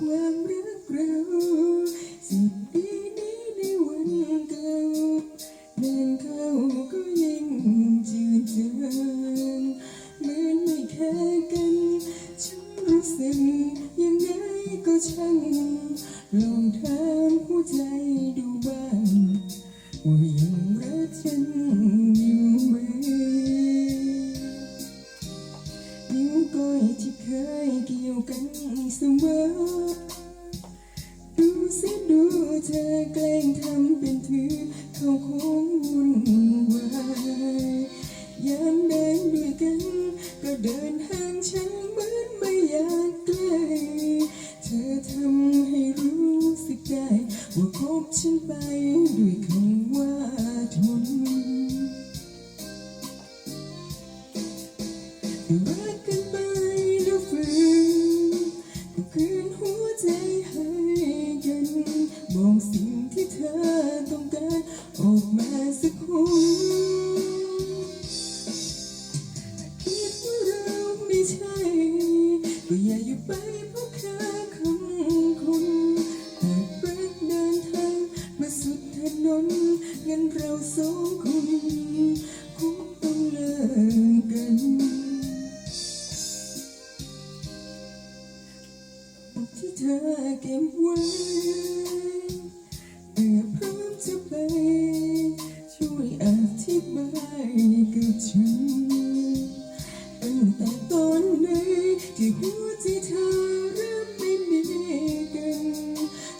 ความรักเราสิบปีนี้ในวันเก่าเดินเข้าก็ยังจืดจางเหมือนไม่แค่กันฉันรู้สึกยังไงก็ช่างลองถามหัวใจดูบ้างว่ายังรักฉัน ก้อยที่เคยเกี่ยวกันเสมอ ดูสิดูเธอแกล้งทำเป็นถือเขาคงวุ่นวายยามเดินด้วยกัน ก็เดินห่างฉันเหมือนไม่อยากใกล้เธอทำให้รู้สึกได้ว่าคบฉันไปด้วยคำว่าทนรักกัน อเก็บไว้เมื่อพร้อมจะไป ช่วยอธิบายกับฉันตั้งแต่ตอนไหนที่หัวใจเธอเริ่มไม่มีกัน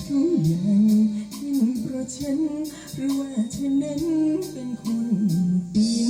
ทุกอย่างยิ่งเพราะฉันหรือว่าเธอนั้นเป็นคนเปลี่ยน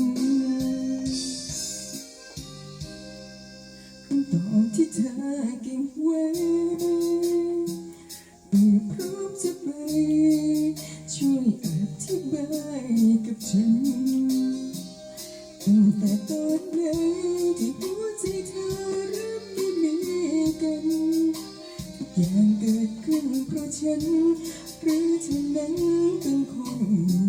ก็บไว้เมื่อพร้อมจะไป ช่วยอธิบายกับฉัน ตั้งแต่ตอนไหนที่หัวใจเธอเริ่มไม่มีกันทุกอย่างเกิดขึ้นเพราะฉัน หรือเธอนั้นเป็นคน